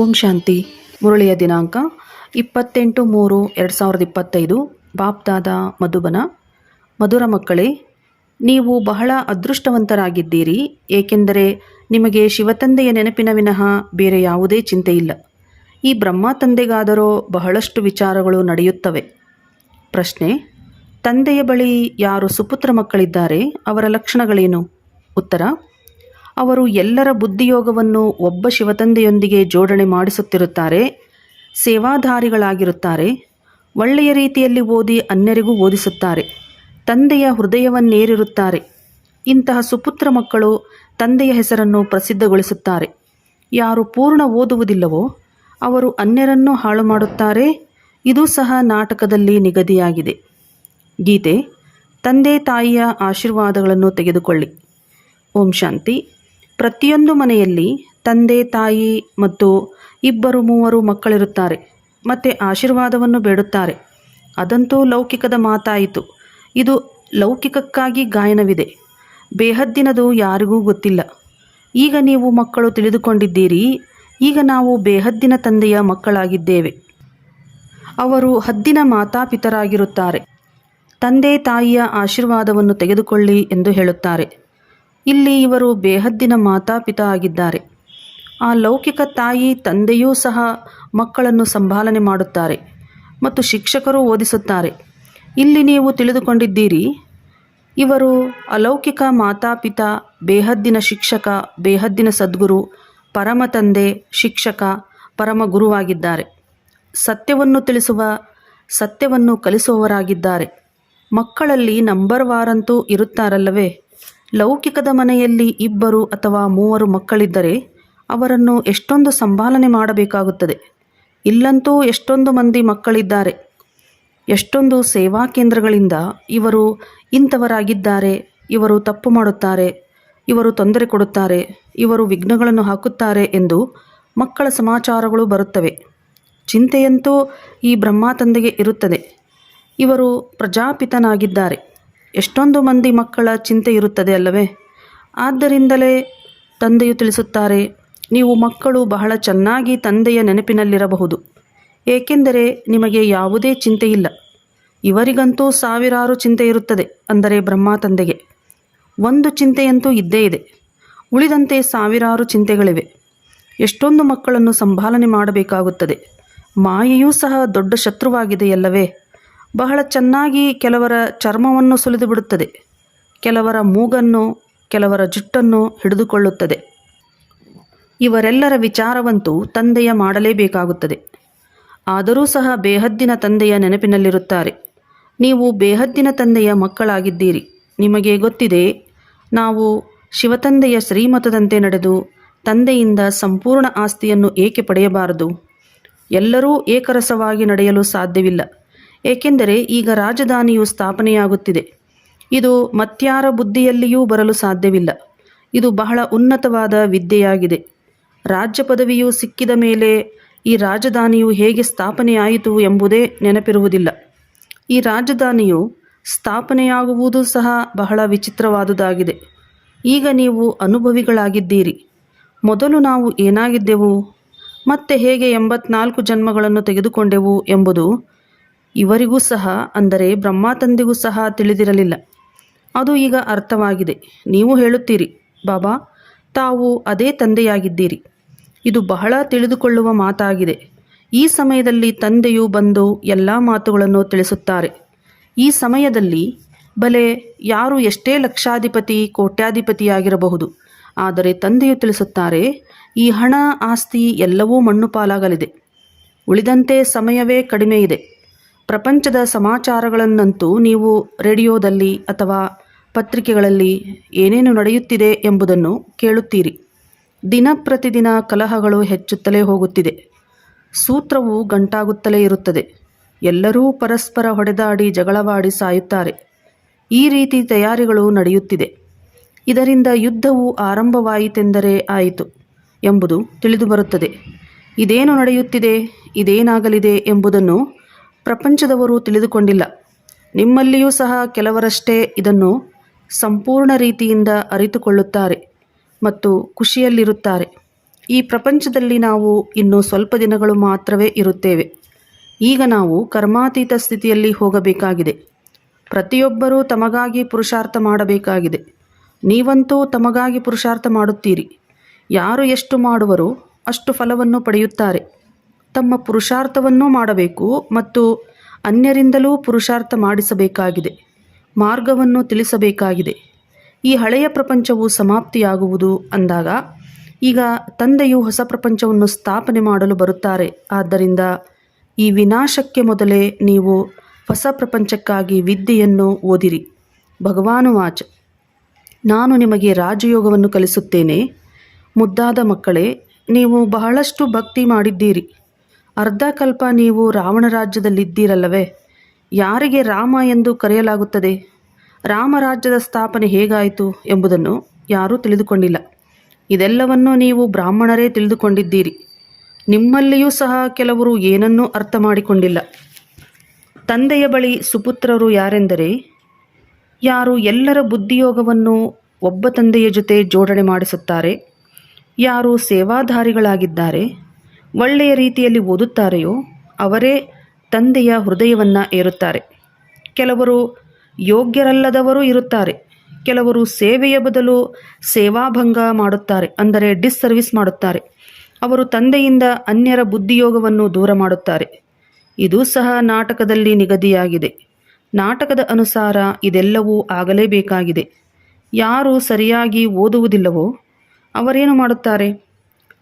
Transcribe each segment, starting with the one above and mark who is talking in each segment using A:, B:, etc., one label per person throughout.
A: ಓಂ ಶಾಂತಿ. ಮುರಳಿಯ ದಿನಾಂಕ, ಇಪ್ಪತ್ತೆಂಟು ಮೂರು ಎರಡು ಸಾವಿರದ ಇಪ್ಪತ್ತೈದು. ಬಾಪ್ದಾದ ಮಧುಬನ. ಮಧುರ ಮಕ್ಕಳೇ, ನೀವು ಬಹಳ ಅದೃಷ್ಟವಂತರಾಗಿದ್ದೀರಿ, ಏಕೆಂದರೆ ನಿಮಗೆ ಶಿವತಂದೆಯ ನೆನಪಿನ ವಿನಃ ಬೇರೆ ಯಾವುದೇ ಚಿಂತೆ ಇಲ್ಲ. ಈ ಬ್ರಹ್ಮ ತಂದೆಗಾದರೂ ಬಹಳಷ್ಟು ವಿಚಾರಗಳು ನಡೆಯುತ್ತವೆ. ಪ್ರಶ್ನೆ, ತಂದೆಯ ಬಳಿ ಯಾರು ಸುಪುತ್ರ ಮಕ್ಕಳಿದ್ದಾರೆ, ಅವರ ಲಕ್ಷಣಗಳೇನು? ಉತ್ತರ ಅವರು ಎಲ್ಲರ ಬುದ್ಧಿಯೋಗವನ್ನು ಒಬ್ಬ ಶಿವತಂದೆಯೊಂದಿಗೆ ಜೋಡಣೆ ಮಾಡಿಸುತ್ತಿರುತ್ತಾರೆ, ಸೇವಾಧಾರಿಗಳಾಗಿರುತ್ತಾರೆ, ಒಳ್ಳೆಯ ರೀತಿಯಲ್ಲಿ ಓದಿ ಅನ್ಯರಿಗೂ ಓದಿಸುತ್ತಾರೆ, ತಂದೆಯ ಹೃದಯವನ್ನೇರಿರುತ್ತಾರೆ. ಇಂತಹ ಸುಪುತ್ರ ಮಕ್ಕಳು ತಂದೆಯ ಹೆಸರನ್ನು ಪ್ರಸಿದ್ಧಗೊಳಿಸುತ್ತಾರೆ. ಯಾರು ಪೂರ್ಣ ಓದುವುದಿಲ್ಲವೋ ಅವರು ಅನ್ಯರನ್ನು ಹಾಳು ಮಾಡುತ್ತಾರೆ. ಇದು ಸಹ ನಾಟಕದಲ್ಲಿ ನಿಗದಿಯಾಗಿದೆ. ಗೀತೆ, ತಂದೆ ತಾಯಿಯ ಆಶೀರ್ವಾದಗಳನ್ನು ತೆಗೆದುಕೊಳ್ಳಿ. ಓಂ ಶಾಂತಿ. ಪ್ರತಿಯೊಂದು ಮನೆಯಲ್ಲಿ ತಂದೆ, ತಾಯಿ ಮತ್ತು ಇಬ್ಬರು ಮೂವರು ಮಕ್ಕಳಿರುತ್ತಾರೆ. ಮತ್ತು ಆಶೀರ್ವಾದವನ್ನು ಬೇಡುತ್ತಾರೆ. ಅದಂತೂ ಲೌಕಿಕದ ಮಾತಾಯಿತು. ಇದು ಲೌಕಿಕಕ್ಕಾಗಿ ಗಾಯನವಿದೆ. ಬೇಹದ್ದಿನದು ಯಾರಿಗೂ ಗೊತ್ತಿಲ್ಲ. ಈಗ ನೀವು ಮಕ್ಕಳು ತಿಳಿದುಕೊಂಡಿದ್ದೀರಿ. ಈಗ ನಾವು ಬೇಹದ್ದಿನ ತಂದೆಯ ಮಕ್ಕಳಾಗಿದ್ದೇವೆ. ಅವರು ಹದ್ದಿನ ಮಾತಾಪಿತರಾಗಿರುತ್ತಾರೆ. ತಂದೆ, ತಾಯಿಯ ಆಶೀರ್ವಾದವನ್ನು ತೆಗೆದುಕೊಳ್ಳಿ ಎಂದು ಹೇಳುತ್ತಾರೆ. ಇಲ್ಲಿ ಇವರು ಬೇಹದ್ದಿನ ಮಾತಾಪಿತ ಆಗಿದ್ದಾರೆ. ಆ ಲೌಕಿಕ ತಾಯಿ ತಂದೆಯೂ ಸಹ ಮಕ್ಕಳನ್ನು ಸಂಭಾಲನೆ ಮಾಡುತ್ತಾರೆ ಮತ್ತು ಶಿಕ್ಷಕರು ಓದಿಸುತ್ತಾರೆ. ಇಲ್ಲಿ ನೀವು ತಿಳಿದುಕೊಂಡಿದ್ದೀರಿ, ಇವರು ಅಲೌಕಿಕ ಮಾತಾಪಿತ, ಬೇಹದ್ದಿನ ಶಿಕ್ಷಕ, ಬೇಹದ್ದಿನ ಸದ್ಗುರು, ಪರಮ ತಂದೆ, ಶಿಕ್ಷಕ, ಪರಮ ಗುರುವಾಗಿದ್ದಾರೆ. ಸತ್ಯವನ್ನು ತಿಳಿಸುವ, ಸತ್ಯವನ್ನು ಕಲಿಸುವವರಾಗಿದ್ದಾರೆ. ಮಕ್ಕಳಲ್ಲಿ ನಂಬರ್ ವಾರಂತೂ ಇರುತ್ತಾರಲ್ಲವೇ? ಲೌಕಿಕದ ಮನೆಯಲ್ಲಿ ಇಬ್ಬರು ಅಥವಾ ಮೂವರು ಮಕ್ಕಳಿದ್ದರೆ ಅವರನ್ನು ಎಷ್ಟೊಂದು ಸಂಭಾಲನೆ ಮಾಡಬೇಕಾಗುತ್ತದೆ. ಇಲ್ಲಂತೂ ಎಷ್ಟೊಂದು ಮಂದಿ ಮಕ್ಕಳಿದ್ದಾರೆ. ಎಷ್ಟೊಂದು ಸೇವಾ ಕೇಂದ್ರಗಳಿಂದ ಇವರು ಇಂಥವರಾಗಿದ್ದಾರೆ, ಇವರು ತಪ್ಪು ಮಾಡುತ್ತಾರೆ, ಇವರು ತೊಂದರೆ ಕೊಡುತ್ತಾರೆ, ಇವರು ವಿಘ್ನಗಳನ್ನು ಹಾಕುತ್ತಾರೆ ಎಂದು ಮಕ್ಕಳ ಸಮಾಚಾರಗಳು ಬರುತ್ತವೆ. ಚಿಂತೆಯಂತೂ ಈ ಬ್ರಹ್ಮಾತಂದೆಗೆ ಇರುತ್ತದೆ. ಇವರು ಪ್ರಜಾಪಿತನಾಗಿದ್ದಾರೆ. ಎಷ್ಟೊಂದು ಮಂದಿ ಮಕ್ಕಳ ಚಿಂತೆ ಇರುತ್ತದೆ ಅಲ್ಲವೇ? ಆದ್ದರಿಂದಲೇ ತಂದೆಯು ತಿಳಿಸುತ್ತಾರೆ, ನೀವು ಮಕ್ಕಳು ಬಹಳ ಚೆನ್ನಾಗಿ ತಂದೆಯ ನೆನಪಿನಲ್ಲಿರಬಹುದು. ಏಕೆಂದರೆ ನಿಮಗೆ ಯಾವುದೇ ಚಿಂತೆ ಇಲ್ಲ. ಇವರಿಗಂತೂ ಸಾವಿರಾರು ಚಿಂತೆ ಇರುತ್ತದೆ ಅಂದರೆ ಬ್ರಹ್ಮ ತಂದೆಗೆ. ಒಂದು ಚಿಂತೆಯಂತೂ ಇದ್ದೇ ಇದೆ. ಉಳಿದಂತೆ ಸಾವಿರಾರು ಚಿಂತೆಗಳಿವೆ. ಎಷ್ಟೊಂದು ಮಕ್ಕಳನ್ನು ಸಂಭಾಲನೆ ಮಾಡಬೇಕಾಗುತ್ತದೆ. ಮಾಯೆಯೂ ಸಹ ದೊಡ್ಡ ಶತ್ರುವಾಗಿದೆಯಲ್ಲವೇ? ಬಹಳ ಚೆನ್ನಾಗಿ ಕೆಲವರ ಚರ್ಮವನ್ನು ಸುಲಿದು ಬಿಡುತ್ತದೆ. ಕೆಲವರ ಮೂಗನ್ನು, ಕೆಲವರ ಜುಟ್ಟನ್ನು ಹಿಡಿದುಕೊಳ್ಳುತ್ತದೆ. ಇವರೆಲ್ಲರ ವಿಚಾರವಂತೂ ತಂದೆಯ ಮಾಡಲೇಬೇಕಾಗುತ್ತದೆ. ಆದರೂ ಸಹ ಬೇಹದ್ದಿನ ತಂದೆಯ ನೆನಪಿನಲ್ಲಿರುತ್ತಾರೆ. ನೀವು ಬೇಹದ್ದಿನ ತಂದೆಯ ಮಕ್ಕಳಾಗಿದ್ದೀರಿ. ನಿಮಗೆ ಗೊತ್ತಿದೆ, ನಾವು ಶಿವತಂದೆಯ ಶ್ರೀಮತದಂತೆ ನಡೆದು ತಂದೆಯಿಂದ ಸಂಪೂರ್ಣ ಆಸ್ತಿಯನ್ನು ಏಕೆ ಪಡೆಯಬಾರದು? ಎಲ್ಲರೂ ಏಕರಸವಾಗಿ ನಡೆಯಲು ಸಾಧ್ಯವಿಲ್ಲ. ಏಕೆಂದರೆ ಈಗ ರಾಜಧಾನಿಯು ಸ್ಥಾಪನೆಯಾಗುತ್ತಿದೆ. ಇದು ಮತ್ಯಾರ ಬುದ್ಧಿಯಲ್ಲಿಯೂ ಬರಲು ಸಾಧ್ಯವಿಲ್ಲ. ಇದು ಬಹಳ ಉನ್ನತವಾದ ವಿದ್ಯೆಯಾಗಿದೆ. ರಾಜ್ಯ ಪದವಿಯು ಸಿಕ್ಕಿದ ಮೇಲೆ ಈ ರಾಜಧಾನಿಯು ಹೇಗೆ ಸ್ಥಾಪನೆಯಾಯಿತು ಎಂಬುದೇ ನೆನಪಿರುವುದಿಲ್ಲ. ಈ ರಾಜಧಾನಿಯು ಸ್ಥಾಪನೆಯಾಗುವುದು ಸಹ ಬಹಳ ವಿಚಿತ್ರವಾದುದಾಗಿದೆ. ಈಗ ನೀವು ಅನುಭವಿಗಳಾಗಿದ್ದೀರಿ. ಮೊದಲು ನಾವು ಏನಾಗಿದ್ದೆವು? ಮತ್ತೆ ಹೇಗೆ ಎಂಬತ್ನಾಲ್ಕು ಜನ್ಮಗಳನ್ನು ತೆಗೆದುಕೊಂಡೆವು ಎಂಬುದು ಇವರಿಗೂ ಸಹ, ಅಂದರೆ ಬ್ರಹ್ಮ ತಂದೆಗೂ ಸಹ ತಿಳಿದಿರಲಿಲ್ಲ. ಅದು ಈಗ ಅರ್ಥವಾಗಿದೆ. ನೀವು ಹೇಳುತ್ತೀರಿ, ಬಾಬಾ, ತಾವು ಅದೇ ತಂದೆಯಾಗಿದ್ದೀರಿ. ಇದು ಬಹಳ ತಿಳಿದುಕೊಳ್ಳುವ ಮಾತಾಗಿದೆ. ಈ ಸಮಯದಲ್ಲಿ ತಂದೆಯು ಬಂದು ಎಲ್ಲ ಮಾತುಗಳನ್ನು ತಿಳಿಸುತ್ತಾರೆ. ಈ ಸಮಯದಲ್ಲಿ ಬಲೆ ಯಾರು ಎಷ್ಟೇ ಲಕ್ಷಾಧಿಪತಿ, ಕೋಟ್ಯಾಧಿಪತಿಯಾಗಿರಬಹುದು, ಆದರೆ ತಂದೆಯು ತಿಳಿಸುತ್ತಾರೆ, ಈ ಹಣ, ಆಸ್ತಿ ಎಲ್ಲವೂ ಮಣ್ಣು ಪಾಲಾಗಲಿದೆ. ಉಳಿದಂತೆ ಸಮಯವೇ ಕಡಿಮೆ ಇದೆ. ಪ್ರಪಂಚದ ಸಮಾಚಾರಗಳನ್ನಂತೂ ನೀವು ರೇಡಿಯೋದಲ್ಲಿ ಅಥವಾ ಪತ್ರಿಕೆಗಳಲ್ಲಿ ಏನೇನು ನಡೆಯುತ್ತಿದೆ ಎಂಬುದನ್ನು ಕೇಳುತ್ತೀರಿ. ದಿನ ಪ್ರತಿದಿನ ಕಲಹಗಳು ಹೆಚ್ಚುತ್ತಲೇ ಹೋಗುತ್ತಿದೆ. ಸೂತ್ರವು ಗಂಟಾಗುತ್ತಲೇ ಇರುತ್ತದೆ. ಎಲ್ಲರೂ ಪರಸ್ಪರ ಹೊಡೆದಾಡಿ ಜಗಳವಾಡಿ ಸಾಯುತ್ತಾರೆ. ಈ ರೀತಿ ತಯಾರಿಗಳು ನಡೆಯುತ್ತಿದೆ. ಇದರಿಂದ ಯುದ್ಧವು ಆರಂಭವಾಯಿತೆಂದರೆ ಆಯಿತು ಎಂಬುದು ತಿಳಿದುಬರುತ್ತದೆ. ಇದೇನು ನಡೆಯುತ್ತಿದೆ, ಇದೇನಾಗಲಿದೆ ಎಂಬುದನ್ನು ಪ್ರಪಂಚದವರು ತಿಳಿದುಕೊಂಡಿಲ್ಲ. ನಿಮ್ಮಲ್ಲಿಯೂ ಸಹ ಕೆಲವರಷ್ಟೇ ಇದನ್ನು ಸಂಪೂರ್ಣ ರೀತಿಯಿಂದ ಅರಿತುಕೊಳ್ಳುತ್ತಾರೆ ಮತ್ತು ಖುಷಿಯಲ್ಲಿರುತ್ತಾರೆ. ಈ ಪ್ರಪಂಚದಲ್ಲಿ ನಾವು ಇನ್ನು ಸ್ವಲ್ಪ ದಿನಗಳು ಮಾತ್ರವೇ ಇರುತ್ತೇವೆ. ಈಗ ನಾವು ಕರ್ಮಾತೀತ ಸ್ಥಿತಿಯಲ್ಲಿ ಹೋಗಬೇಕಾಗಿದೆ. ಪ್ರತಿಯೊಬ್ಬರೂ ತಮಗಾಗಿ ಪುರುಷಾರ್ಥ ಮಾಡಬೇಕಾಗಿದೆ. ನೀವಂತೂ ತಮಗಾಗಿ ಪುರುಷಾರ್ಥ ಮಾಡುತ್ತೀರಿ. ಯಾರು ಎಷ್ಟು ಮಾಡುವರೋ ಅಷ್ಟು ಫಲವನ್ನು ಪಡೆಯುತ್ತಾರೆ. ತಮ್ಮ ಪುರುಷಾರ್ಥವನ್ನೂ ಮಾಡಬೇಕು ಮತ್ತು ಅನ್ಯರಿಂದಲೂ ಪುರುಷಾರ್ಥ ಮಾಡಿಸಬೇಕಾಗಿದೆ, ಮಾರ್ಗವನ್ನು ತಿಳಿಸಬೇಕಾಗಿದೆ. ಈ ಹಳೆಯ ಪ್ರಪಂಚವು ಸಮಾಪ್ತಿಯಾಗುವುದು ಅಂದಾಗ ಈಗ ತಂದೆಯು ಹೊಸ ಪ್ರಪಂಚವನ್ನು ಸ್ಥಾಪನೆ ಮಾಡಲು ಬರುತ್ತಾರೆ. ಆದ್ದರಿಂದ ಈ ವಿನಾಶಕ್ಕೆ ಮೊದಲೇ ನೀವು ಹೊಸ ಪ್ರಪಂಚಕ್ಕಾಗಿ ವಿದ್ಯೆಯನ್ನು ಓದಿರಿ. ಭಗವಾನು ವಾಚ. ನಾನು ನಿಮಗೆ ರಾಜಯೋಗವನ್ನು ಕಲಿಸುತ್ತೇನೆ. ಮುದ್ದಾದ ಮಕ್ಕಳೇ, ನೀವು ಬಹಳಷ್ಟು ಭಕ್ತಿ ಮಾಡಿದ್ದೀರಿ. ಅರ್ಧ ಕಲ್ಪ ನೀವು ರಾವಣ ರಾಜ್ಯದಲ್ಲಿದ್ದೀರಲ್ಲವೇ? ಯಾರಿಗೆ ರಾಮ ಎಂದು ಕರೆಯಲಾಗುತ್ತದೆ? ರಾಮರಾಜ್ಯದ ಸ್ಥಾಪನೆ ಹೇಗಾಯಿತು ಎಂಬುದನ್ನು ಯಾರೂ ತಿಳಿದುಕೊಂಡಿಲ್ಲ. ಇದೆಲ್ಲವನ್ನು ನೀವು ಬ್ರಾಹ್ಮಣರೇ ತಿಳಿದುಕೊಂಡಿದ್ದೀರಿ. ನಿಮ್ಮಲ್ಲಿಯೂ ಸಹ ಕೆಲವರು ಏನನ್ನೂ ಅರ್ಥ ಮಾಡಿಕೊಂಡಿಲ್ಲ ತಂದೆಯ ಬಳಿ ಸುಪುತ್ರರು ಯಾರೆಂದರೆ, ಯಾರು ಎಲ್ಲರ ಬುದ್ಧಿಯೋಗವನ್ನು ಒಬ್ಬ ತಂದೆಯ ಜೊತೆ ಜೋಡಣೆ ಮಾಡಿಸುತ್ತಾರೆ, ಯಾರು ಸೇವಾಧಾರಿಗಳಾಗಿದ್ದಾರೆ ಒಳ್ಳೆಯ ರೀತಿಯಲ್ಲಿ ಓದುತ್ತಾರೆಯೋ ಅವರೇ ತಂದೆಯ ಹೃದಯವನ್ನು ಏರುತ್ತಾರೆ. ಕೆಲವರು ಯೋಗ್ಯರಲ್ಲದವರು ಇರುತ್ತಾರೆ. ಕೆಲವರು ಸೇವೆಯ ಬದಲು ಸೇವಾಭಂಗ ಮಾಡುತ್ತಾರೆ, ಅಂದರೆ ಡಿಸ್ಸರ್ವಿಸ್ ಮಾಡುತ್ತಾರೆ. ಅವರು ತಂದೆಯಿಂದ ಅನ್ಯರ ಬುದ್ಧಿಯೋಗವನ್ನು ದೂರ ಮಾಡುತ್ತಾರೆ. ಇದು ಸಹ ನಾಟಕದಲ್ಲಿ ನಿಗದಿಯಾಗಿದೆ. ನಾಟಕದ ಅನುಸಾರ ಇದೆಲ್ಲವೂ ಆಗಲೇಬೇಕಾಗಿದೆ. ಯಾರು ಸರಿಯಾಗಿ ಓದುವುದಿಲ್ಲವೋ ಅವರೇನು ಮಾಡುತ್ತಾರೆ?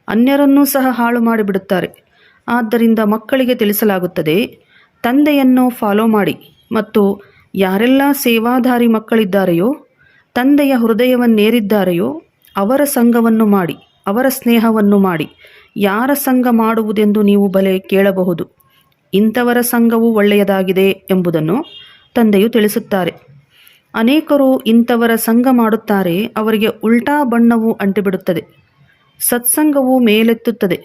A: ಅನ್ಯರನ್ನೂ ಸಹ ಹಾಳು ಮಾಡಿಬಿಡುತ್ತಾರೆ. ಆದ್ದರಿಂದ ಮಕ್ಕಳಿಗೆ ತಿಳಿಸಲಾಗುತ್ತದೆ, ತಂದೆಯನ್ನು ಫಾಲೋ ಮಾಡಿ ಮತ್ತು ಯಾರೆಲ್ಲ ಸೇವಾಧಾರಿ ಮಕ್ಕಳಿದ್ದಾರೆಯೋ, ತಂದೆಯ ಹೃದಯವನ್ನೇರಿದ್ದಾರೆಯೋ, ಅವರ ಸಂಘವನ್ನು ಮಾಡಿ, ಅವರ ಸ್ನೇಹವನ್ನು ಮಾಡಿ, ಯಾರ ಸಂಘ ಮಾಡುವುದೆಂದು ನೀವು ಬಲೆ ಕೇಳಬಹುದು. ಇಂಥವರ ಸಂಘವು ಒಳ್ಳೆಯದಾಗಿದೆ ಎಂಬುದನ್ನು ತಂದೆಯು ತಿಳಿಸುತ್ತಾರೆ. ಅನೇಕರು ಇಂಥವರ ಸಂಘ ಮಾಡುತ್ತಾರೆ, ಅವರಿಗೆ ಉಲ್ಟಾ ಬಣ್ಣವು ಅಂಟಿಬಿಡುತ್ತದೆ. ಸತ್ಸಂಗವು ಮೇಲೆತ್ತುತ್ತದೆ,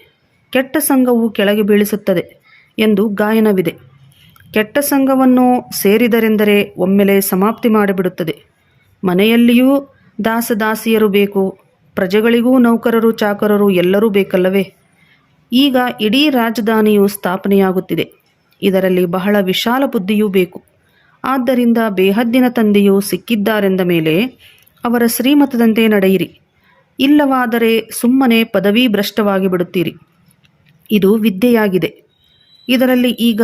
A: ಕೆಟ್ಟ ಸಂಘವು ಕೆಳಗೆ ಬೀಳಿಸುತ್ತದೆ ಎಂದು ಗಾಯನವಿದೆ. ಕೆಟ್ಟ ಸಂಘವನ್ನು ಸೇರಿದರೆಂದರೆ ಒಮ್ಮೆಲೆ ಸಮಾಪ್ತಿ ಮಾಡಿಬಿಡುತ್ತದೆ. ಮನೆಯಲ್ಲಿಯೂ ದಾಸದಾಸಿಯರು ಬೇಕು, ಪ್ರಜೆಗಳಿಗೂ ನೌಕರರು ಚಾಕರರು ಎಲ್ಲರೂ ಬೇಕಲ್ಲವೇ? ಈಗ ಇಡೀ ರಾಜಧಾನಿಯು ಸ್ಥಾಪನೆಯಾಗುತ್ತಿದೆ. ಇದರಲ್ಲಿ ಬಹಳ ವಿಶಾಲ ಬುದ್ಧಿಯೂ ಬೇಕು. ಆದ್ದರಿಂದ ಬೇಹದ್ದಿನ ತಂದೆಯು ಸಿಕ್ಕಿದ್ದಾರೆಂದ ಮೇಲೆ ಅವರ ಶ್ರೀಮತದಂತೆ ನಡೆಯಿರಿ. ಇಲ್ಲವಾದರೆ ಸುಮ್ಮನೆ ಪದವಿ ಭ್ರಷ್ಟವಾಗಿ ಬಿಡುತ್ತೀರಿ ಇದು ವಿದ್ಯೆಯಾಗಿದೆ. ಇದರಲ್ಲಿ ಈಗ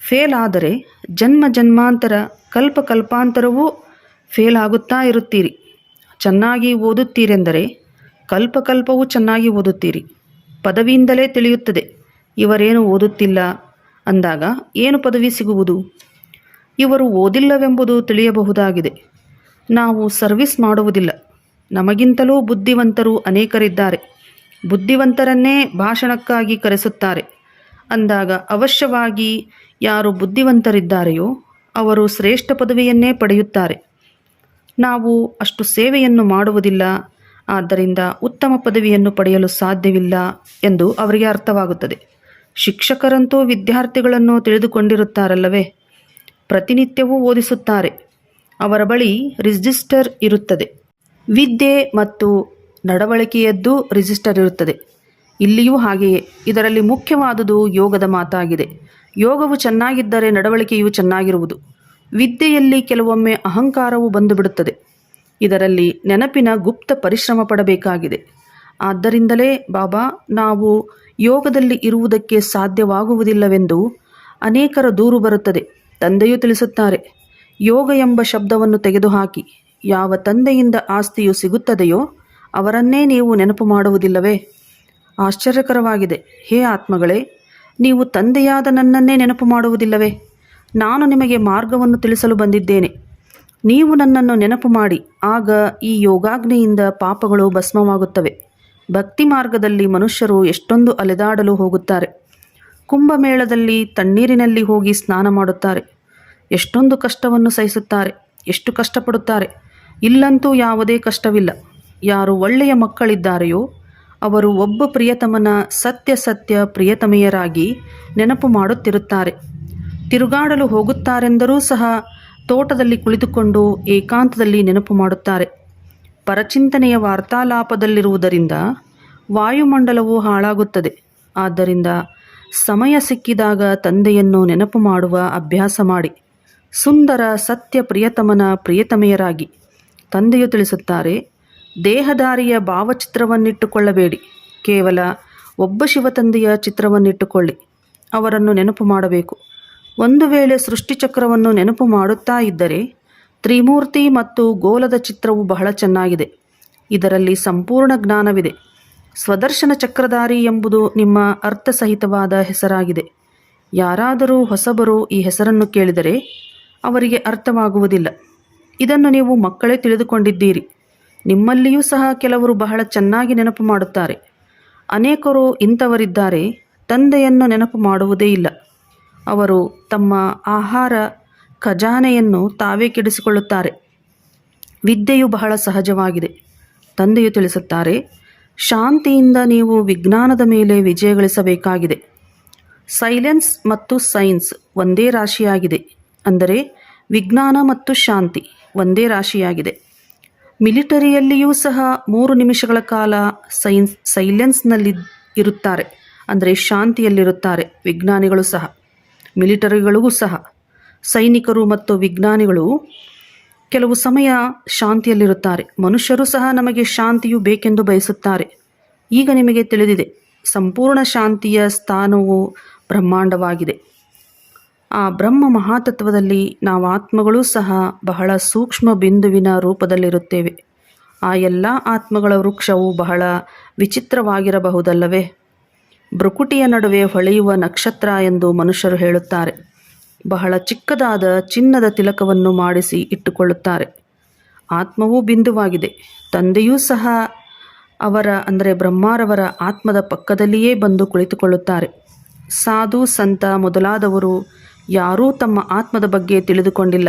A: ಫೇಲ್ ಆದರೆ ಜನ್ಮ ಜನ್ಮಾಂತರ, ಕಲ್ಪ ಕಲ್ಪಾಂತರವೂ ಫೇಲ್ ಆಗುತ್ತಾ ಇರುತ್ತೀರಿ. ಚೆನ್ನಾಗಿ ಓದುತ್ತೀರೆಂದರೆ ಕಲ್ಪಕಲ್ಪವೂ ಚೆನ್ನಾಗಿ ಓದುತ್ತೀರಿ. ಪದವಿಯಿಂದಲೇ ತಿಳಿಯುತ್ತದೆ, ಇವರೇನು ಓದುತ್ತಿಲ್ಲ ಅಂದಾಗ ಏನು ಪದವಿ ಸಿಗುವುದು? ಇವರು ಓದಿಲ್ಲವೆಂಬುದು ತಿಳಿಯಬಹುದಾಗಿದೆ. ನಾವು ಸರ್ವಿಸ್ ಮಾಡುವುದಿಲ್ಲ. ನಮಗಿಂತಲೂ ಬುದ್ಧಿವಂತರು ಅನೇಕರಿದ್ದಾರೆ. ಬುದ್ಧಿವಂತರನ್ನೇ ಭಾಷಣಕ್ಕಾಗಿ ಕರೆಸುತ್ತಾರೆ. ಅಂದಾಗ ಅವಶ್ಯವಾಗಿ ಯಾರು ಬುದ್ಧಿವಂತರಿದ್ದಾರೆಯೋ ಅವರು ಶ್ರೇಷ್ಠ ಪದವಿಯನ್ನೇ ಪಡೆಯುತ್ತಾರೆ. ನಾವು ಅಷ್ಟು ಸೇವೆಯನ್ನು ಮಾಡುವುದಿಲ್ಲ, ಆದ್ದರಿಂದ ಉತ್ತಮ ಪದವಿಯನ್ನು ಪಡೆಯಲು ಸಾಧ್ಯವಿಲ್ಲ ಎಂದು ಅವರಿಗೆ ಅರ್ಥವಾಗುತ್ತದೆ. ಶಿಕ್ಷಕರಂತೂ ವಿದ್ಯಾರ್ಥಿಗಳನ್ನು ತಿಳಿದುಕೊಂಡಿರುತ್ತಾರಲ್ಲವೇ? ಪ್ರತಿನಿತ್ಯವೂ ಓದಿಸುತ್ತಾರೆ. ಅವರ ಬಳಿ ರಿಜಿಸ್ಟರ್ ಇರುತ್ತದೆ. ವಿದ್ಯೆ ಮತ್ತು ನಡವಳಿಕೆಯದ್ದು ರಿಜಿಸ್ಟರ್ ಇರುತ್ತದೆ. ಇಲ್ಲಿಯೂ ಹಾಗೆಯೇ. ಇದರಲ್ಲಿ ಮುಖ್ಯವಾದುದು ಯೋಗದ ಮಾತಾಗಿದೆ. ಯೋಗವು ಚೆನ್ನಾಗಿದ್ದರೆ ನಡವಳಿಕೆಯು ಚೆನ್ನಾಗಿರುವುದು. ವಿದ್ಯೆಯಲ್ಲಿ ಕೆಲವೊಮ್ಮೆ ಅಹಂಕಾರವು ಬಂದುಬಿಡುತ್ತದೆ. ಇದರಲ್ಲಿ ನೆನಪಿನ ಗುಪ್ತ ಪರಿಶ್ರಮ ಪಡಬೇಕಾಗಿದೆ. ಆದ್ದರಿಂದಲೇ, ಬಾಬಾ, ನಾವು ಯೋಗದಲ್ಲಿ ಇರುವುದಕ್ಕೆ ಸಾಧ್ಯವಾಗುವುದಿಲ್ಲವೆಂದು ಅನೇಕರ ದೂರು ಬರುತ್ತದೆ. ತಂದೆಯು ತಿಳಿಸುತ್ತಾರೆ, ಯೋಗ ಎಂಬ ಶಬ್ದವನ್ನು ತೆಗೆದುಹಾಕಿ. ಯಾವ ತಂದೆಯಿಂದ ಆಸ್ತಿಯು ಸಿಗುತ್ತದೆಯೋ ಅವರನ್ನೇ ನೀವು ನೆನಪು ಮಾಡುವುದಿಲ್ಲವೇ? ಆಶ್ಚರ್ಯಕರವಾಗಿದೆ. ಹೇ ಆತ್ಮಗಳೇ, ನೀವು ತಂದೆಯಾದ ನನ್ನನ್ನೇ ನೆನಪು ಮಾಡುವುದಿಲ್ಲವೇ? ನಾನು ನಿಮಗೆ ಮಾರ್ಗವನ್ನು ತಿಳಿಸಲು ಬಂದಿದ್ದೇನೆ. ನೀವು ನನ್ನನ್ನು ನೆನಪು ಮಾಡಿ, ಆಗ ಈ ಯೋಗಾಗ್ನಿಯಿಂದ ಪಾಪಗಳು ಭಸ್ಮವಾಗುತ್ತವೆ. ಭಕ್ತಿ ಮಾರ್ಗದಲ್ಲಿ ಮನುಷ್ಯರು ಎಷ್ಟೊಂದು ಅಲೆದಾಡಲು ಹೋಗುತ್ತಾರೆ. ಕುಂಭಮೇಳದಲ್ಲಿ ತಣ್ಣೀರಿನಲ್ಲಿ ಹೋಗಿ ಸ್ನಾನ ಮಾಡುತ್ತಾರೆ. ಎಷ್ಟೊಂದು ಕಷ್ಟವನ್ನು ಸಹಿಸುತ್ತಾರೆ, ಎಷ್ಟು ಕಷ್ಟಪಡುತ್ತಾರೆ. ಇಲ್ಲಂತೂ ಯಾವುದೇ ಕಷ್ಟವಿಲ್ಲ. ಯಾರು ಒಳ್ಳೆಯ ಮಕ್ಕಳಿದ್ದಾರೆಯೋ ಅವರು ಒಬ್ಬ ಪ್ರಿಯತಮನ ಸತ್ಯ ಸತ್ಯ ಪ್ರಿಯತಮೆಯರಾಗಿ ನೆನಪು ಮಾಡುತ್ತಿರುತ್ತಾರೆ. ತಿರುಗಾಡಲು ಹೋಗುತ್ತಾರೆಂದರೂ ಸಹ ತೋಟದಲ್ಲಿ ಕುಳಿತುಕೊಂಡು ಏಕಾಂತದಲ್ಲಿ ನೆನಪು ಮಾಡುತ್ತಾರೆ. ಪರಚಿಂತನೆಯ ವಾರ್ತಾಲಾಪದಲ್ಲಿರುವುದರಿಂದ ವಾಯುಮಂಡಲವು ಹಾಳಾಗುತ್ತದೆ. ಆದ್ದರಿಂದ ಸಮಯ ಸಿಕ್ಕಿದಾಗ ತಂದೆಯನ್ನು ನೆನಪು ಮಾಡುವ ಅಭ್ಯಾಸ ಮಾಡಿ. ಸುಂದರ ಸತ್ಯ ಪ್ರಿಯತಮನ ಪ್ರಿಯತಮೆಯರಾಗಿ. ತಂದೆಯು ತಿಳಿಸುತ್ತಾರೆ ದೇಹದಾರಿಯ ಭಾವಚಿತ್ರವನ್ನಿಟ್ಟುಕೊಳ್ಳಬೇಡಿ, ಕೇವಲ ಒಬ್ಬ ಶಿವತಂದೆಯ ಚಿತ್ರವನ್ನಿಟ್ಟುಕೊಳ್ಳಿ, ಅವರನ್ನು ನೆನಪು ಮಾಡಬೇಕು. ಒಂದು ವೇಳೆ ಸೃಷ್ಟಿಚಕ್ರವನ್ನು ನೆನಪು ಮಾಡುತ್ತಾ ಇದ್ದರೆ, ತ್ರಿಮೂರ್ತಿ ಮತ್ತು ಗೋಲದ ಚಿತ್ರವು ಬಹಳ ಚೆನ್ನಾಗಿದೆ. ಇದರಲ್ಲಿ ಸಂಪೂರ್ಣ ಜ್ಞಾನವಿದೆ. ಸ್ವದರ್ಶನ ಚಕ್ರಧಾರಿ ಎಂಬುದು ನಿಮ್ಮ ಅರ್ಥಸಹಿತವಾದ ಹೆಸರಾಗಿದೆ. ಯಾರಾದರೂ ಹೊಸಬರು ಈ ಹೆಸರನ್ನು ಕೇಳಿದರೆ ಅವರಿಗೆ ಅರ್ಥವಾಗುವುದಿಲ್ಲ. ಇದನ್ನು ನೀವು ಮಕ್ಕಳೇ ತಿಳಿದುಕೊಂಡಿದ್ದೀರಿ. ನಿಮ್ಮಲ್ಲಿಯೂ ಸಹ ಕೆಲವರು ಬಹಳ ಚೆನ್ನಾಗಿ ನೆನಪು ಮಾಡುತ್ತಾರೆ. ಅನೇಕರು ಇಂಥವರಿದ್ದಾರೆ, ತಂದೆಯನ್ನು ನೆನಪು ಮಾಡುವುದೇ ಇಲ್ಲ. ಅವರು ತಮ್ಮ ಆಹಾರ ಖಜಾನೆಯನ್ನು ತಾವೇ ಕೆಡಿಸಿಕೊಳ್ಳುತ್ತಾರೆ. ವಿದ್ಯೆಯು ಬಹಳ ಸಹಜವಾಗಿದೆ. ತಂದೆಯು ತಿಳಿಸುತ್ತಾರೆ, ಶಾಂತಿಯಿಂದ ನೀವು ವಿಜ್ಞಾನದ ಮೇಲೆ ವಿಜಯ ಗಳಿಸಬೇಕಾಗಿದೆ ಸೈಲೆನ್ಸ್ ಮತ್ತು ಸೈನ್ಸ್ ಒಂದೇ ರಾಶಿಯಾಗಿದೆ. ಅಂದರೆ ವಿಜ್ಞಾನ ಮತ್ತು ಶಾಂತಿ. ಒಂದೇ ರಾಶಿಯಾಗಿದೆ. ಮಿಲಿಟರಿಯಲ್ಲಿಯೂ ಸಹ ಮೂರು ನಿಮಿಷಗಳ ಕಾಲ ಸೈನ್ಸ್ ಸೈಲೆನ್ಸ್ನಲ್ಲಿ ಇರುತ್ತಾರೆ. ಅಂದರೆ ಶಾಂತಿಯಲ್ಲಿರುತ್ತಾರೆ ವಿಜ್ಞಾನಿಗಳು ಸಹ. ಮಿಲಿಟರಿಗಳಿಗೂ ಸಹ. ಸೈನಿಕರು ಮತ್ತು ವಿಜ್ಞಾನಿಗಳು ಕೆಲವು ಸಮಯ ಶಾಂತಿಯಲ್ಲಿರುತ್ತಾರೆ. ಮನುಷ್ಯರು ಸಹ ನಮಗೆ ಶಾಂತಿಯು ಬೇಕೆಂದು ಬಯಸುತ್ತಾರೆ. ಈಗ ನಿಮಗೆ ತಿಳಿದಿದೆ, ಸಂಪೂರ್ಣ ಶಾಂತಿಯ ಸ್ಥಾನವು ಬ್ರಹ್ಮಾಂಡವಾಗಿದೆ. ಆ ಬ್ರಹ್ಮ ಮಹಾತತ್ವದಲ್ಲಿ ನಾವು ಆತ್ಮಗಳೂ ಸಹ ಬಹಳ ಸೂಕ್ಷ್ಮ ಬಿಂದುವಿನ ರೂಪದಲ್ಲಿರುತ್ತೇವೆ. ಆ ಎಲ್ಲ ಆತ್ಮಗಳ ವೃಕ್ಷವು ಬಹಳ ವಿಚಿತ್ರವಾಗಿರಬಹುದಲ್ಲವೇ? ಬ್ರುಕುಟಿಯ ನಡುವೆ ಹೊಳೆಯುವ ನಕ್ಷತ್ರ ಎಂದು ಮನುಷ್ಯರು ಹೇಳುತ್ತಾರೆ. ಬಹಳ ಚಿಕ್ಕದಾದ ಚಿನ್ನದ ತಿಲಕವನ್ನು ಮಾಡಿಸಿ ಇಟ್ಟುಕೊಳ್ಳುತ್ತಾರೆ. ಆತ್ಮವೂ ಬಿಂದುವಾಗಿದೆ. ತಂದೆಯೂ ಸಹ ಅವರ, ಅಂದರೆ ಬ್ರಹ್ಮಾರವರ ಆತ್ಮದ ಪಕ್ಕದಲ್ಲಿಯೇ ಬಂದು ಕುಳಿತುಕೊಳ್ಳುತ್ತಾರೆ. ಸಾಧು, ಸಂತ ಮೊದಲಾದವರು ಯಾರೂ ತಮ್ಮ ಆತ್ಮದ ಬಗ್ಗೆ ತಿಳಿದುಕೊಂಡಿಲ್ಲ.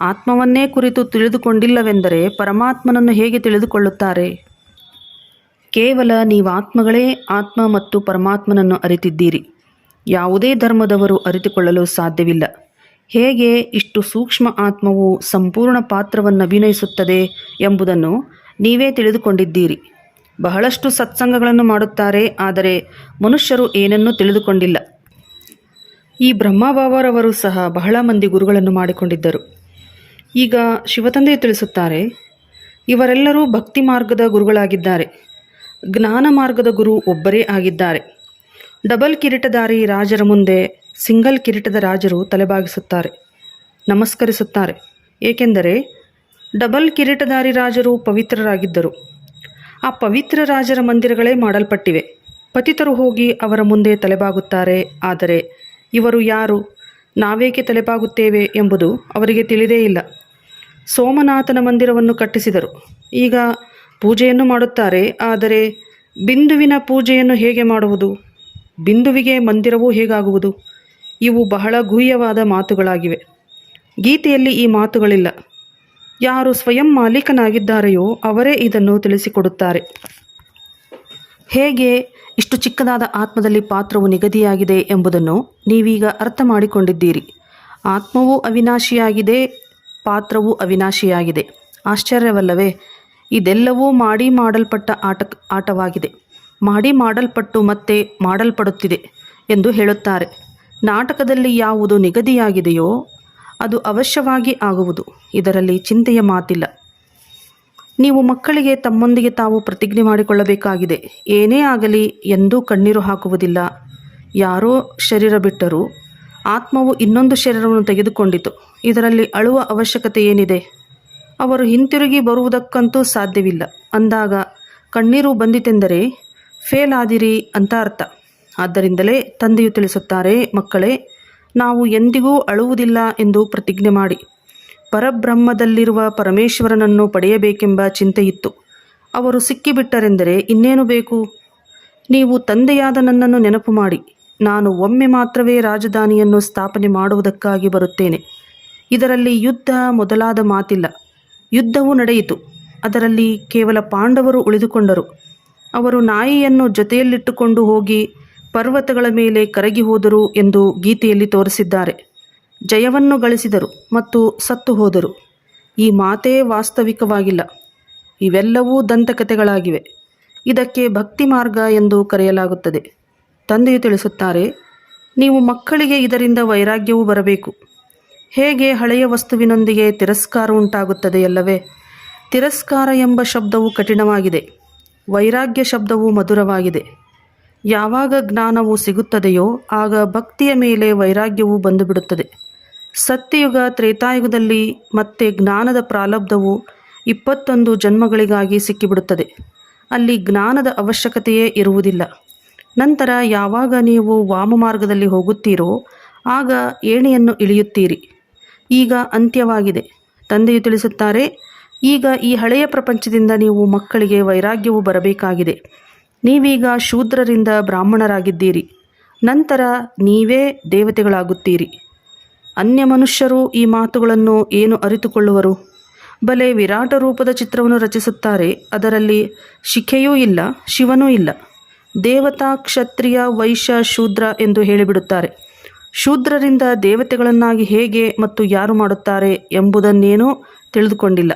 A: ಆತ್ಮವನ್ನೇ ಕುರಿತು ತಿಳಿದುಕೊಂಡಿಲ್ಲವೆಂದರೆ ಪರಮಾತ್ಮನನ್ನು ಹೇಗೆ ತಿಳಿದುಕೊಳ್ಳುತ್ತಾರೆ? ಕೇವಲ ನೀವು ಆತ್ಮಗಳೇ ಆತ್ಮ ಮತ್ತು ಪರಮಾತ್ಮನನ್ನು ಅರಿತಿದ್ದೀರಿ. ಯಾವುದೇ ಧರ್ಮದವರು ಅರಿತುಕೊಳ್ಳಲು ಸಾಧ್ಯವಿಲ್ಲ. ಹೇಗೆ ಇಷ್ಟು ಸೂಕ್ಷ್ಮ ಆತ್ಮವು ಸಂಪೂರ್ಣ ಪಾತ್ರವನ್ನು ಅಭಿನಯಿಸುತ್ತದೆ ಎಂಬುದನ್ನು ನೀವೇ ತಿಳಿದುಕೊಂಡಿದ್ದೀರಿ. ಬಹಳಷ್ಟು ಸತ್ಸಂಗಗಳನ್ನು ಮಾಡುತ್ತಾರೆ, ಆದರೆ ಮನುಷ್ಯರು ಏನನ್ನೂ ತಿಳಿದುಕೊಂಡಿಲ್ಲ. ಈ ಬ್ರಹ್ಮಬಾಬರವರು ಸಹ ಬಹಳ ಮಂದಿ ಗುರುಗಳನ್ನು ಮಾಡಿಕೊಂಡಿದ್ದರು. ಈಗ ಶಿವತಂದೆ ತಿಳಿಸುತ್ತಾರೆ, ಇವರೆಲ್ಲರೂ ಭಕ್ತಿ ಮಾರ್ಗದ ಗುರುಗಳಾಗಿದ್ದಾರೆ. ಜ್ಞಾನ ಮಾರ್ಗದ ಗುರು ಒಬ್ಬರೇ ಆಗಿದ್ದಾರೆ. ಡಬಲ್ ಕಿರೀಟಧಾರಿ ರಾಜರ ಮುಂದೆ ಸಿಂಗಲ್ ಕಿರೀಟದ ರಾಜರು ತಲೆಬಾಗಿಸುತ್ತಾರೆ, ನಮಸ್ಕರಿಸುತ್ತಾರೆ. ಏಕೆಂದರೆ ಡಬಲ್ ಕಿರೀಟಧಾರಿ ರಾಜರು ಪವಿತ್ರರಾಗಿದ್ದರು. ಆ ಪವಿತ್ರ ರಾಜರ ಮಂದಿರಗಳೇ ಮಾಡಲ್ಪಟ್ಟಿವೆ. ಪತಿತರು ಹೋಗಿ ಅವರ ಮುಂದೆ ತಲೆಬಾಗುತ್ತಾರೆ, ಆದರೆ ಇವರು ಯಾರು? ನಾವೇಕೆ ತಲೆಪಾಗುತ್ತೇವೆ ಎಂಬುದು ಅವರಿಗೆ ತಿಳಿದೇ ಇಲ್ಲ. ಸೋಮನಾಥನ ಮಂದಿರವನ್ನು ಕಟ್ಟಿಸಿದರು. ಈಗ ಪೂಜೆಯನ್ನು ಮಾಡುತ್ತಾರೆ, ಆದರೆ ಬಿಂದುವಿನ ಪೂಜೆಯನ್ನು ಹೇಗೆ ಮಾಡುವುದು? ಬಿಂದುವಿಗೆ ಮಂದಿರವೂ ಹೇಗಾಗುವುದು? ಇವು ಬಹಳ ಗುಹ್ಯವಾದ ಮಾತುಗಳಾಗಿವೆ. ಗೀತೆಯಲ್ಲಿ ಈ ಮಾತುಗಳಿಲ್ಲ. ಯಾರು ಸ್ವಯಂ ಮಾಲೀಕನಾಗಿದ್ದಾರೆಯೋ ಅವರೇ ಇದನ್ನು ತಿಳಿಸಿಕೊಡುತ್ತಾರೆ. ಹೇಗೆ ಇಷ್ಟು ಚಿಕ್ಕದಾದ ಆತ್ಮದಲ್ಲಿ ಪಾತ್ರವು ನಿಗದಿಯಾಗಿದೆ ಎಂಬುದನ್ನು ನೀವೀಗ ಅರ್ಥ ಮಾಡಿಕೊಂಡಿದ್ದೀರಿ. ಆತ್ಮವು ಅವಿನಾಶಿಯಾಗಿದೆ, ಪಾತ್ರವು ಅವಿನಾಶಿಯಾಗಿದೆ. ಆಶ್ಚರ್ಯವಲ್ಲವೇ, ಇದೆಲ್ಲವೂ ಮಾಡಿ ಮಾಡಲ್ಪಟ್ಟ ಆಟ ಆಟವಾಗಿದೆ. ಮಾಡಿ ಮಾಡಲ್ಪಟ್ಟು ಮತ್ತೆ ಮಾಡಲ್ಪಡುತ್ತಿದೆ ಎಂದು ಹೇಳುತ್ತಾರೆ. ನಾಟಕದಲ್ಲಿ ಯಾವುದು ನಿಗದಿಯಾಗಿದೆಯೋ ಅದು ಅವಶ್ಯವಾಗಿ ಆಗುವುದು. ಇದರಲ್ಲಿ ಚಿಂತೆಯ ಮಾತಿಲ್ಲ. ನೀವು ಮಕ್ಕಳಿಗೆ ತಮ್ಮೊಂದಿಗೆ ತಾವು ಪ್ರತಿಜ್ಞೆ ಮಾಡಿಕೊಳ್ಳಬೇಕಾಗಿದೆ. ಏನೇ ಆಗಲಿ ಎಂದೂ ಕಣ್ಣೀರು ಹಾಕುವುದಿಲ್ಲ. ಯಾರೋ ಶರೀರ ಬಿಟ್ಟರೂ. ಆತ್ಮವು ಇನ್ನೊಂದು ಶರೀರವನ್ನು ತೆಗೆದುಕೊಂಡಿತು. ಇದರಲ್ಲಿ ಅಳುವ ಅವಶ್ಯಕತೆ ಏನಿದೆ? ಅವರು ಹಿಂತಿರುಗಿ ಬರುವುದಕ್ಕಂತೂ ಸಾಧ್ಯವಿಲ್ಲ. ಅಂದಾಗ ಕಣ್ಣೀರು ಬಂದಿತೆಂದರೆ ಫೇಲ್ ಆದಿರಿ ಅಂತ ಅರ್ಥ. ಆದ್ದರಿಂದಲೇ ತಂದೆಯು ತಿಳಿಸುತ್ತಾರೆ, ಮಕ್ಕಳೇ, ನಾವು ಎಂದಿಗೂ ಅಳುವುದಿಲ್ಲ ಎಂದು ಪ್ರತಿಜ್ಞೆ ಮಾಡಿ. ಪರಬ್ರಹ್ಮದಲ್ಲಿರುವ ಪರಮೇಶ್ವರನನ್ನು ಪಡೆಯಬೇಕೆಂಬ ಚಿಂತೆಯಿತ್ತು. ಅವರು ಸಿಕ್ಕಿಬಿಟ್ಟರೆಂದರೆ ಇನ್ನೇನು ಬೇಕು? ನೀವು ತಂದೆಯಾದ ನನ್ನನ್ನು ನೆನಪು ಮಾಡಿ. ನಾನು ಒಮ್ಮೆ ಮಾತ್ರವೇ ರಾಜಧಾನಿಯನ್ನು ಸ್ಥಾಪನೆ ಮಾಡುವುದಕ್ಕಾಗಿ ಬರುತ್ತೇನೆ. ಇದರಲ್ಲಿ ಯುದ್ಧ ಮೊದಲಾದ ಮಾತಿಲ್ಲ. ಯುದ್ಧವು ನಡೆಯಿತು. ಅದರಲ್ಲಿ ಕೇವಲ ಪಾಂಡವರು ಉಳಿದುಕೊಂಡರು. ಅವರು ನಾಯಿಯನ್ನು ಜೊತೆಯಲ್ಲಿಟ್ಟುಕೊಂಡು ಹೋಗಿ ಪರ್ವತಗಳ ಮೇಲೆ ಕರಗಿ ಹೋದರು ಎಂದು ಗೀತೆಯಲ್ಲಿ ತೋರಿಸಿದ್ದಾರೆ. ಜಯವನ್ನು ಗಳಿಸಿದರು ಮತ್ತು ಸತ್ತು ಹೋದರು. ಈ ಮಾತೇ ವಾಸ್ತವಿಕವಾಗಿಲ್ಲ. ಇವೆಲ್ಲವೂ ದಂತಕಥೆಗಳಾಗಿವೆ. ಇದಕ್ಕೆ ಭಕ್ತಿ ಮಾರ್ಗ ಎಂದು ಕರೆಯಲಾಗುತ್ತದೆ. ತಂದೆಯು ತಿಳಿಸುತ್ತಾರೆ, ನೀವು ಮಕ್ಕಳಿಗೆ ಇದರಿಂದ ವೈರಾಗ್ಯವು ಬರಬೇಕು. ಹೇಗೆ ಹಳೆಯ ವಸ್ತುವಿನೊಂದಿಗೆ ತಿರಸ್ಕಾರ ಉಂಟಾಗುತ್ತದೆಯಲ್ಲವೇ ತಿರಸ್ಕಾರ ಎಂಬ ಶಬ್ದವು ಕಠಿಣವಾಗಿದೆ. ವೈರಾಗ್ಯ ಶಬ್ದವು ಮಧುರವಾಗಿದೆ. ಯಾವಾಗ ಜ್ಞಾನವು ಸಿಗುತ್ತದೆಯೋ ಆಗ ಭಕ್ತಿಯ ಮೇಲೆ ವೈರಾಗ್ಯವು ಬಂದುಬಿಡುತ್ತದೆ. ಸತ್ಯಯುಗ ತ್ರೇತಾಯುಗದಲ್ಲಿ ಮತ್ತೆ ಜ್ಞಾನದ ಪ್ರಾಲಬ್ಧವು ಇಪ್ಪತ್ತೊಂದು ಜನ್ಮಗಳಿಗಾಗಿ ಸಿಕ್ಕಿಬಿಡುತ್ತದೆ. ಅಲ್ಲಿ ಜ್ಞಾನದ ಅವಶ್ಯಕತೆಯೇ ಇರುವುದಿಲ್ಲ. ನಂತರ ಯಾವಾಗ ನೀವು ವಾಮ ಮಾರ್ಗದಲ್ಲಿ ಹೋಗುತ್ತೀರೋ, ಆಗ ಏಣಿಯನ್ನು ಇಳಿಯುತ್ತೀರಿ. ಈಗ ಅಂತ್ಯವಾಗಿದೆ. ತಂದೆಯು ತಿಳಿಸುತ್ತಾರೆ, ಈಗ ಈ ಹಳೆಯ ಪ್ರಪಂಚದಿಂದ ನೀವು ಮಕ್ಕಳಿಗೆ ವೈರಾಗ್ಯವು ಬರಬೇಕಾಗಿದೆ. ನೀವೀಗ ಶೂದ್ರರಿಂದ ಬ್ರಾಹ್ಮಣರಾಗಿದ್ದೀರಿ. ನಂತರ ನೀವೇ ದೇವತೆಗಳಾಗುತ್ತೀರಿ. ಅನ್ಯ ಮನುಷ್ಯರು ಈ ಮಾತುಗಳನ್ನು ಏನು ಅರಿತುಕೊಳ್ಳುವರು? ಬಲೆ ವಿರಾಟ ರೂಪದ ಚಿತ್ರವನ್ನು ರಚಿಸುತ್ತಾರೆ, ಅದರಲ್ಲಿ ಶಿಖೆಯೂ ಇಲ್ಲ, ಶಿವನೂ ಇಲ್ಲ. ದೇವತಾ ಕ್ಷತ್ರಿಯ ವೈಶ್ಯ ಶೂದ್ರ ಎಂದು ಹೇಳಿಬಿಡುತ್ತಾರೆ. ಶೂದ್ರರಿಂದ ದೇವತೆಗಳನ್ನಾಗಿ ಹೇಗೆ ಮತ್ತು ಯಾರು ಮಾಡುತ್ತಾರೆ ಎಂಬುದನ್ನೇನೂ ತಿಳಿದುಕೊಂಡಿಲ್ಲ.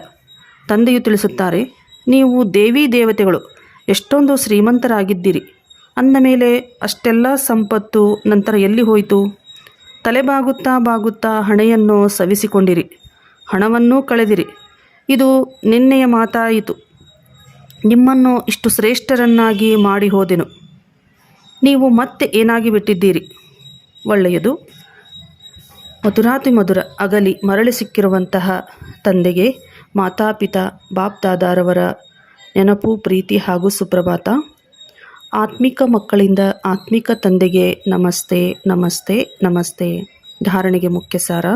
A: ತಂದೆಯು ತಿಳಿಸುತ್ತಾರೆ, ನೀವು ದೇವಿ ದೇವತೆಗಳು, ಎಷ್ಟೊಂದು ಶ್ರೀಮಂತರಾಗಿದ್ದೀರಿ. ಅಂದ ಮೇಲೆ, ಅಷ್ಟೆಲ್ಲ ಸಂಪತ್ತು ನಂತರ ಎಲ್ಲಿ ಹೋಯಿತು? ತಲೆ ಬಾಗುತ್ತಾ ಹಣೆಯನ್ನು ಸವಿಸಿಕೊಂಡಿರಿ. ಹಣವನ್ನೂ ಕಳೆದಿರಿ. ಇದು ನಿನ್ನೆಯ ಮಾತಾಯಿತು. ನಿಮ್ಮನ್ನು ಇಷ್ಟು ಶ್ರೇಷ್ಠರನ್ನಾಗಿ ಮಾಡಿ ಹೋದೆನು. ನೀವು ಮತ್ತೆ ಏನಾಗಿ ಬಿಟ್ಟಿದ್ದೀರಿ? ಒಳ್ಳೆಯದು. ಮಧುರಾತಿ ಮಧುರ ಅಗಲಿ ಮರಳಿ ಸಿಕ್ಕಿರುವಂತಹ ತಂದೆಗೆ ಮಾತಾಪಿತಾ ಬಾಪ್ದಾದಾರವರ ನೆನಪು, ಪ್ರೀತಿ ಹಾಗೂ ಸುಪ್ರಭಾತ. ಆತ್ಮಿಕ ಮಕ್ಕಳಿಂದ ಆತ್ಮಿಕ ತಂದೆಗೆ ನಮಸ್ತೆ ನಮಸ್ತೆ ನಮಸ್ತೆ. ಧಾರಣೆಗೆ ಮುಖ್ಯ ಸಾರ.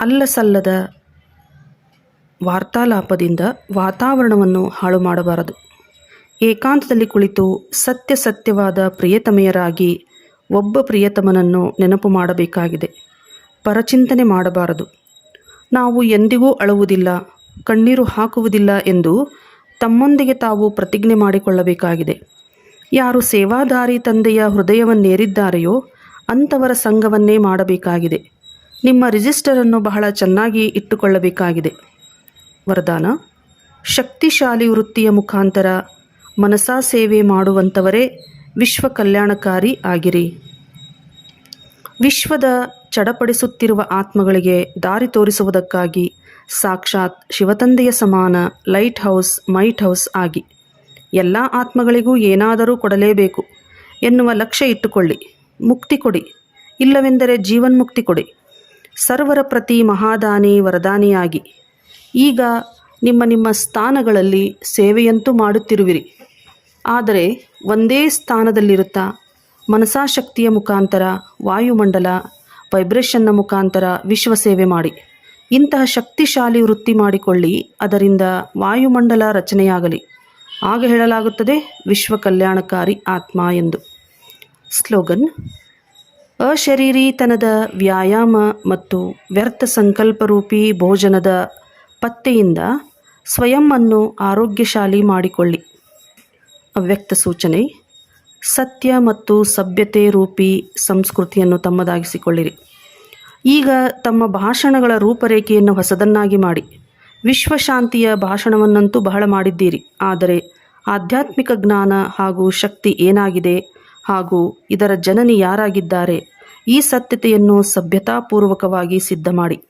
A: ಅಲ್ಲ ಸಲ್ಲದ ವಾರ್ತಾಲಾಪದಿಂದ ವಾತಾವರಣವನ್ನು ಹಾಳು ಮಾಡಬಾರದು. ಏಕಾಂತದಲ್ಲಿ ಕುಳಿತು ಸತ್ಯ ಸತ್ಯವಾದ ಪ್ರಿಯತಮೆಯರಾಗಿ ಒಬ್ಬ ಪ್ರಿಯತಮನನ್ನು ನೆನಪು ಮಾಡಬೇಕಾಗಿದೆ. ಪರಚಿಂತನೆ ಮಾಡಬಾರದು. ನಾವು ಎಂದಿಗೂ ಅಳುವುದಿಲ್ಲ, ಕಣ್ಣೀರು ಹಾಕುವುದಿಲ್ಲ ಎಂದು ತಮ್ಮೊಂದಿಗೆ ತಾವು ಪ್ರತಿಜ್ಞೆ ಮಾಡಿಕೊಳ್ಳಬೇಕಾಗಿದೆ. ಯಾರು ಸೇವಾದಾರಿ ತಂದೆಯ ಹೃದಯವನ್ನೇರಿದ್ದಾರೆಯೋ ಅಂಥವರ ಸಂಘವನ್ನೇ ಮಾಡಬೇಕಾಗಿದೆ. ನಿಮ್ಮ ರಿಜಿಸ್ಟರನ್ನು ಬಹಳ ಚೆನ್ನಾಗಿ ಇಟ್ಟುಕೊಳ್ಳಬೇಕಾಗಿದೆ. ವರದಾನ, ಶಕ್ತಿಶಾಲಿ ವೃತ್ತಿಯ ಮುಖಾಂತರ ಮನಸಾ ಸೇವೆ ಮಾಡುವಂಥವರೇ ವಿಶ್ವ ಕಲ್ಯಾಣಕಾರಿ ಆಗಿರಿ. ವಿಶ್ವದ ಚಡಪಡಿಸುತ್ತಿರುವ ಆತ್ಮಗಳಿಗೆ ದಾರಿ ತೋರಿಸುವುದಕ್ಕಾಗಿ ಸಾಕ್ಷಾತ್ ಶಿವತಂದೆಯ ಸಮಾನ ಲೈಟ್ ಹೌಸ್, ಮೈಟ್ ಹೌಸ್ ಆಗಿ. ಎಲ್ಲ ಆತ್ಮಗಳಿಗೂ ಏನಾದರೂ ಕೊಡಲೇಬೇಕು ಎನ್ನುವ ಲಕ್ಷ್ಯ ಇಟ್ಟುಕೊಳ್ಳಿ. ಮುಕ್ತಿ ಕೊಡಿ. ಇಲ್ಲವೆಂದರೆ ಜೀವನ್ಮುಕ್ತಿ ಕೊಡಿ. ಸರ್ವರ ಪ್ರತಿ ಮಹಾದಾನಿ ವರದಾನಿಯಾಗಿ. ಈಗ ನಿಮ್ಮ ನಿಮ್ಮ ಸ್ಥಾನಗಳಲ್ಲಿ ಸೇವೆಯಂತೂ ಮಾಡುತ್ತಿರುವಿರಿ. ಆದರೆ ಒಂದೇ ಸ್ಥಾನದಲ್ಲಿರುತ್ತಾ ಮನಸಾಶಕ್ತಿಯ ಮುಖಾಂತರ ವಾಯುಮಂಡಲ, ವೈಬ್ರೇಷನ್ನ ಮುಖಾಂತರ ವಿಶ್ವ ಸೇವೆ ಮಾಡಿ. ಇಂತಹ ಶಕ್ತಿಶಾಲಿ ವೃತ್ತಿ ಮಾಡಿಕೊಳ್ಳಿ, ಅದರಿಂದ ವಾಯುಮಂಡಲ ರಚನೆಯಾಗಲಿ. ಆಗ ಹೇಳಲಾಗುತ್ತದೆ ವಿಶ್ವ ಕಲ್ಯಾಣಕಾರಿ ಆತ್ಮ ಎಂದು. ಸ್ಲೋಗನ್, ಅಶರೀರಿತನದ ವ್ಯಾಯಾಮ ಮತ್ತು ವ್ಯರ್ಥ ಸಂಕಲ್ಪರೂಪಿ ಭೋಜನದ ಪತ್ತೆಯಿಂದ ಸ್ವಯಂವನ್ನು ಆರೋಗ್ಯಶಾಲಿ ಮಾಡಿಕೊಳ್ಳಿ. ಅವ್ಯಕ್ತ ಸೂಚನೆ, ಸತ್ಯ ಮತ್ತು ಸಭ್ಯತೆ ರೂಪಿ ಸಂಸ್ಕೃತಿಯನ್ನು ತಮ್ಮದಾಗಿಸಿಕೊಳ್ಳಿರಿ. ಈಗ ತಮ್ಮ ಭಾಷಣಗಳ ರೂಪರೇಖೆಯನ್ನು ಹೊಸದನ್ನಾಗಿ ಮಾಡಿ. ವಿಶ್ವಶಾಂತಿಯ ಭಾಷಣವನ್ನಂತೂ ಬಹಳ ಮಾಡಿದ್ದೀರಿ. ಆದರೆ ಆಧ್ಯಾತ್ಮಿಕ ಜ್ಞಾನ ಹಾಗೂ ಶಕ್ತಿ ಏನಾಗಿದೆ? ಹಾಗೂ ಇದರ ಜನನಿ ಯಾರಾಗಿದ್ದಾರೆ? ಈ ಸತ್ಯತೆಯನ್ನು ಸಭ್ಯತಾಪೂರ್ವಕವಾಗಿ ಸಿದ್ಧ ಮಾಡಿ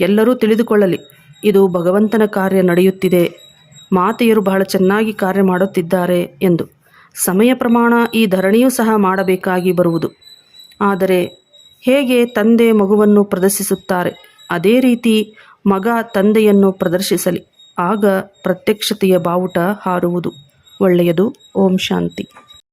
A: ಎಲ್ಲರೂ ತಿಳಿದುಕೊಳ್ಳಲಿ, ಇದು ಭಗವಂತನ ಕಾರ್ಯ ನಡೆಯುತ್ತಿದೆ. ಮಾತೆಯರು ಬಹಳ ಚೆನ್ನಾಗಿ ಕಾರ್ಯ ಮಾಡುತ್ತಿದ್ದಾರೆ ಎಂದು. ಸಮಯ ಪ್ರಮಾಣ ಈ ಧರಣಿಯೂ ಸಹ ಮಾಡಬೇಕಾಗಿ ಬರುವುದು. ಆದರೆ ಹೇಗೆ ತಂದೆ ಮಗುವನ್ನು ಪ್ರದರ್ಶಿಸುತ್ತಾರೆ? ಅದೇ ರೀತಿ ಮಗ ತಂದೆಯನ್ನು ಪ್ರದರ್ಶಿಸಲಿ. ಆಗ ಪ್ರತ್ಯಕ್ಷತೆಯ ಬಾವುಟ ಹಾರುವುದು. ಒಳ್ಳೆಯದು. ಓಂ ಶಾಂತಿ.